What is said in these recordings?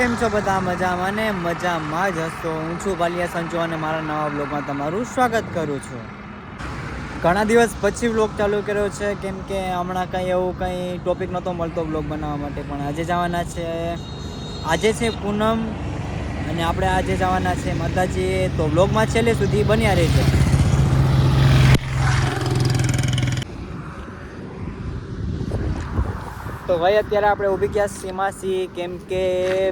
કેમ છો બધા? મજામાં ને મજામાં જ હશો. હું છું બાલિયા સંચો અને મારા નવા બ્લોગમાં તમારું સ્વાગત કરું છું. ઘણા દિવસ પછી બ્લોગ ચાલુ કર્યો છે. કેમ કે હમણાં કંઈ એવું કંઈ ટોપિક નહોતો મળતો બ્લોગ બનાવવા માટે, પણ આજે જવાના છે. આજે છે પૂનમ અને આપણે આજે જવાના છે માતાજી. તો બ્લોગમાં છેલ્લે સુધી બન્યા રહેજો. તો ભાઈ, અત્યારે આપણે ઊભી ગયા સીમાસી, કેમ કે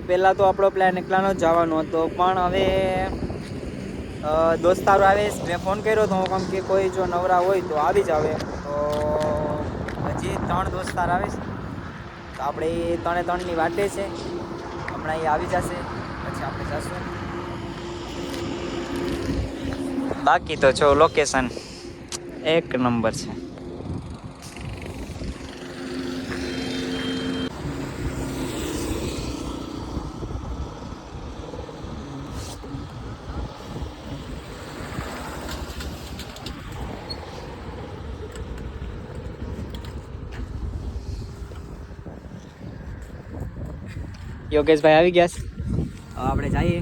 પહેલાં તો આપણો પ્લાન એકલાનો જવાનો હતો, પણ હવે દોસ્તારો આવે મેં ફોન કર્યો તો કેમ કે કોઈ જો નવરા હોય તો આવી જ આવે. તો હજી ત્રણ દોસ્તાર આવે છે. તો આપણે એ ત્રણે ત્રણની વાટે છે. હમણાં એ આવી જશે. પછી આપણે જશું. બાકી તો જો લોકેશન એક નંબર છે. યોગેશભાઈ આવી ગયા આપણે જઈએ.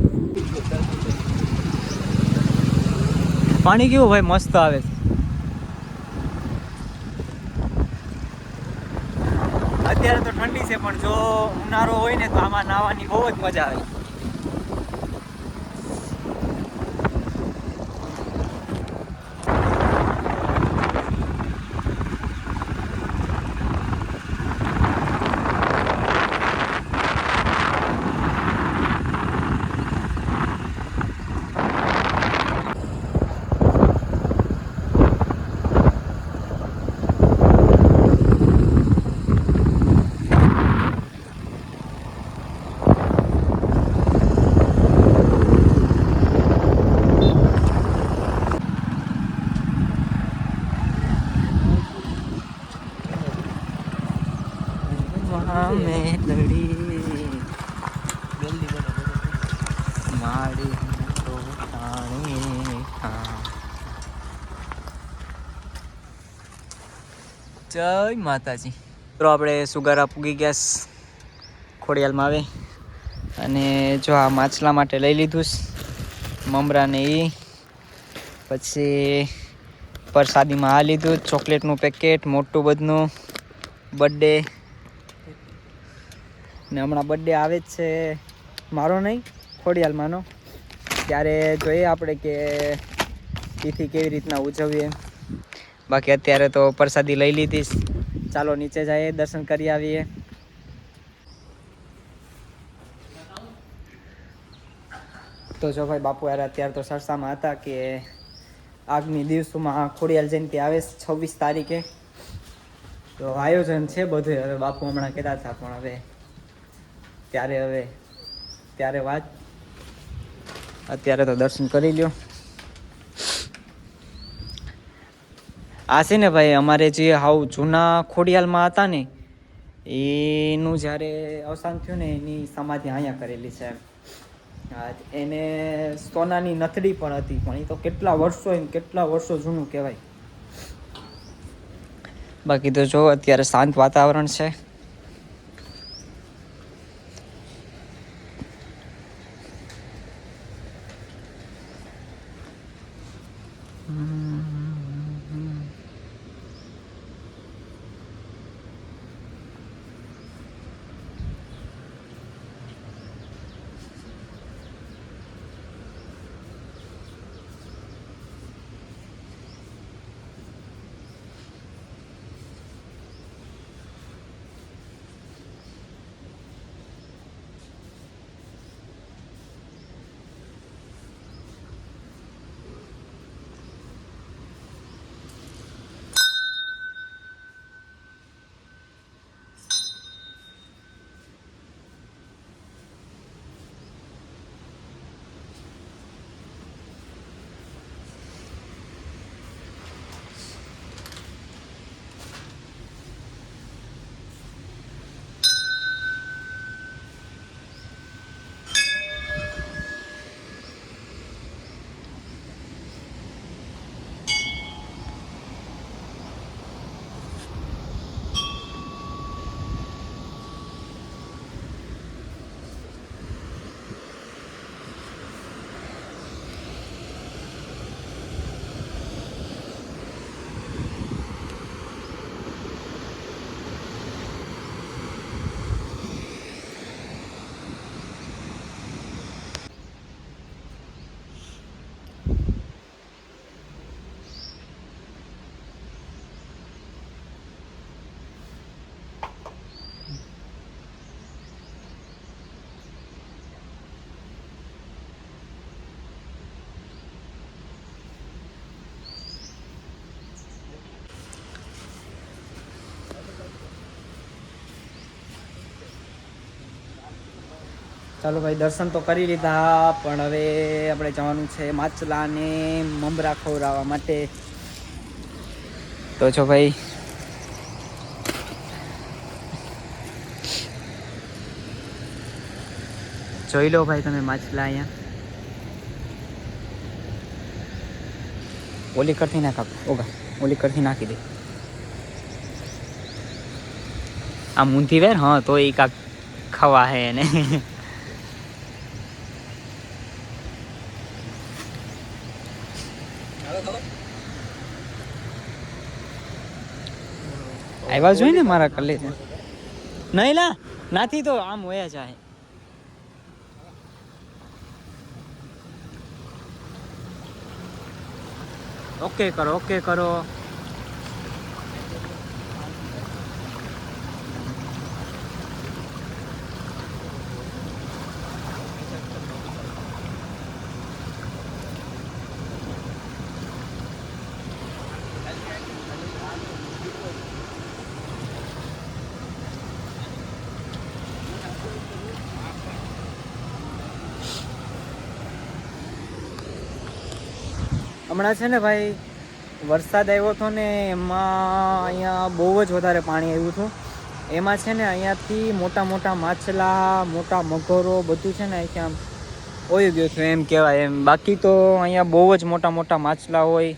પાણી કેવું ભાઈ? મસ્ત આવે છે. અત્યારે તો ઠંડી છે, પણ જો ઉનાળો હોય ને તો આમાં નાહવાની બહુ જ મજા આવે મેલડી મારી તો. જય માતાજી. તો આપણે સુગારા પૂગી ગયા ખોડિયાલમાં આવે. અને જો આ માછલા માટે લઈ લીધું મમરાને મમરા એ પછી પ્રસાદીમાં આ લીધું, ચોકલેટનું પેકેટ, મોટું બધનું બર્થડે. ને હમણાં બર્થડે આવે જ છે. મારો નહીં, ખોડિયાલમાંનો. ત્યારે જોઈએ આપણે કે તિથિ કેવી રીતના ઉજવીએ. બાકી અત્યારે તો પ્રસાદી લઈ લીધી ચાલો નીચે જઈએ, દર્શન કરી આવીએ. તો જો ભાઈ બાપુ યાર અત્યારે તો સરસામાં હતા કે આગમી દિવસોમાં ખોડિયાલ જયંતિ આવે છવ્વીસ તારીખે. તો આયોજન છે બધું. હવે બાપુ હમણાં કહેતા હતા પણ હવે ત્યારે હવે, ત્યારે વાત. અત્યારે તો દર્શન કરી લ્યો. આ છે ને ભાઈ, અમારે જે હાવ જૂના ખોડિયાલમાં હતા ને, એનું જ્યારે અવસાન થયું ને, એની સમાધિ અહીંયા કરેલી છે એને સોનાની નથડી પણ હતી, પણ એ તો કેટલા વર્ષો કેટલા વર્ષો જૂનું કહેવાય. બાકી તો જો, અત્યારે શાંત વાતાવરણ છે. ચાલો ભાઈ, દર્શન તો કરી લીધા, પણ હવે આપણે જવાનું છે માછલાને મમરા ખવડાવવા માટે. તો છો ભાઈ, જોઈ લો ભાઈ તમે માછલા અહીંયા. ઓલી કરતી નાખ ઓગા, ઓલી કરતી નાખી દે. આ મૂંધી વેર, હા, તો એ કાંક ખવા હે એને. આવ્યા જોઈએ ને મારા કલે નહીં લા, નાથી તો આમ હોયા જાય. ઓકે કરો ઓકે કરો. હમણાં છે ને ભાઈ, વરસાદ આવ્યો હતો ને, એમાં અહીંયા બહુ જ વધારે પાણી આવ્યું હતું. એમાં છે ને અહીંયાથી મોટા મોટા માછલા, મોટા મગરો બધું છે ને અહીંયા ઓયું ગયું હતું, એમ કહેવાય. એમ બાકી તો અહીંયા બહુ જ મોટા મોટા માછલા હોય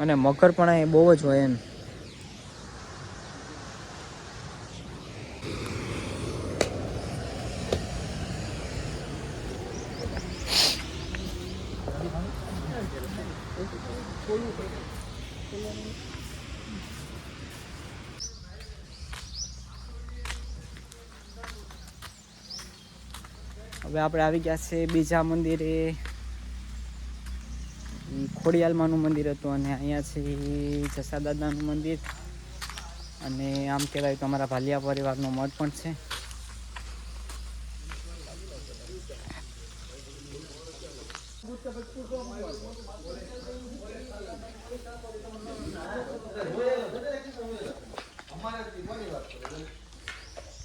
અને મગર પણ અહીં બહુ જ હોય એમ. હવે આપણે આવી ગયા છે બીજા મંદિરે. ખોડિયાલમાનું મંદિર હતું અને અહીંયા છે જસા દાદાનું મંદિર. અને આમ કહેવાય તો અમારા ભાલિયા પરિવારનો મઠ પણ છે.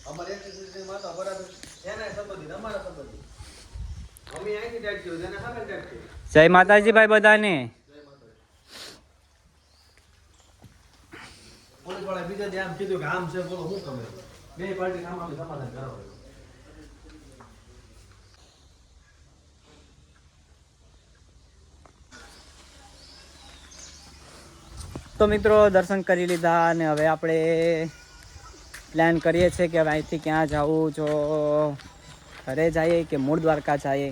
અમારે માતા બરાબર જય માતાજી. ભાઈ બધાને તો મિત્રો દર્શન કરી લીધા અને હવે આપણે પ્લાન કરીએ છીએ કે હવે અહીંથી ક્યાં જવું, જો ઘરે જઈએ કે મૂળ દ્વારકા જઈએ.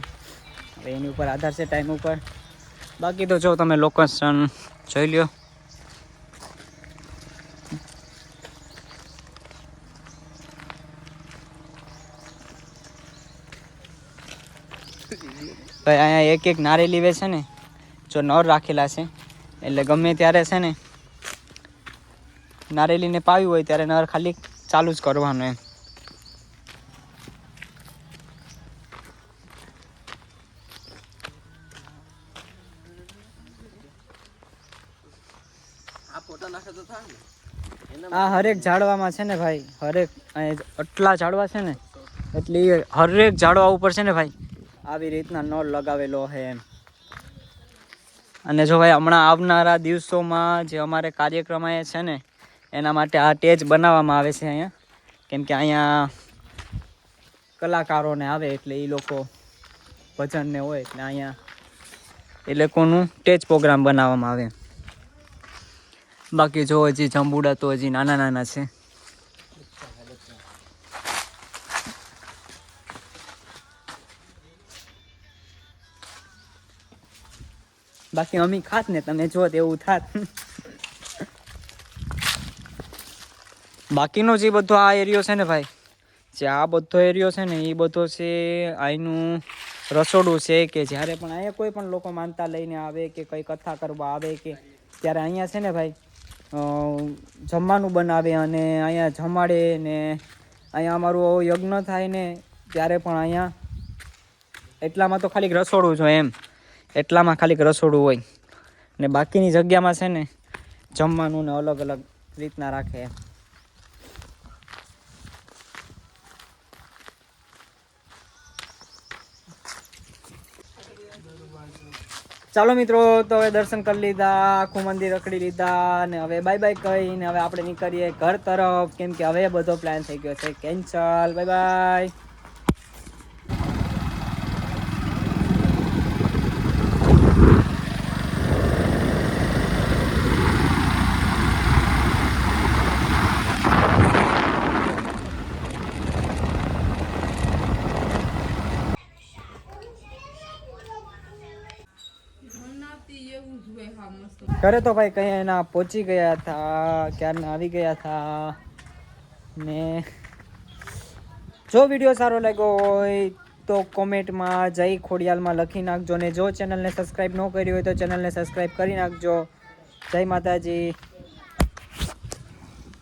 હવે એની ઉપર આધાર છે ટાઈમ ઉપર. બાકી તો જો તમે લોકેશન જોઈ લ્યો. ભાઈ અહીંયા એક એક નારેલી વે છે ને, જો નર રાખેલા છે. એટલે ગમે ત્યારે છે ને, નારેલીને પાવી હોય ત્યારે નર ખાલી ચાલુ જ કરવાનું એમ. આ હરેક ઝાડવામાં છે ને ભાઈ હરેક આટલા ઝાડવા છે ને એટલે હરેક ઝાડવા ઉપર છે ને ભાઈ આવી રીતના નળ લગાવેલો છે એમ. અને જો ભાઈ હમણાં આવનારા દિવસોમાં જે અમારે કાર્યક્રમ છે ને એના માટે આ ટેજ બનાવવામાં આવે છે અહીંયા. કેમ કે અહીંયા કલાકારોને આવે એટલે એ લોકો ભજનને હોય એટલે અહીંયા એ લોકોનું સ્ટેજ પ્રોગ્રામ બનાવવામાં આવે. બાકી જો હજી જંબુડા તો હજી નાના નાના છે. બાકી અમી ખાત ને તમે જો એવું થાત. બાકીનો જે બધો આ એરિયો છે ને ભાઈ, જે આ બધો એરિયો છે ને, એ બધો છે અહીંનું રસોડું છે કે જ્યારે પણ અહીંયા કોઈ પણ લોકો માનતા લઈને આવે કે કંઈ કથા કરવા આવે કે, ત્યારે અહીંયા છે ને ભાઈ જમવાનું બનાવે અને અહીંયા જમાડે ને અહીંયા અમારું યજ્ઞ થાય ને, ત્યારે પણ અહીંયા એટલામાં તો ખાલી રસોડું જ એમ. એટલામાં ખાલી રસોડું હોય. ને બાકીની જગ્યામાં છે ને, જમવાનું ને અલગ અલગ રીતના રાખે એમ. ચાલો મિત્રો, તો હવે દર્શન કરી લીધા, આખું મંદિર રખડી લીધા અને હવે બાય બાય કહીને હવે આપણે નીકળીએ ઘર તરફ. કેમ કે હવે બધો પ્લાન થઈ ગયો છે. કેન્સલ બાય બાય ઘરે તો ભાઈ કઈ એના પહોંચી ગયા હતા ક્યારના આવી ગયા હતા ને જો વીડિયો સારો લાગ્યો હોય તો કોમેન્ટમાં જય ખોડિયાલમાં લખી નાખજો ને જો ચેનલને સબસ્ક્રાઈબ ન કરી હોય તો ચેનલને સબસ્ક્રાઈબ કરી નાખજો. જય માતાજી.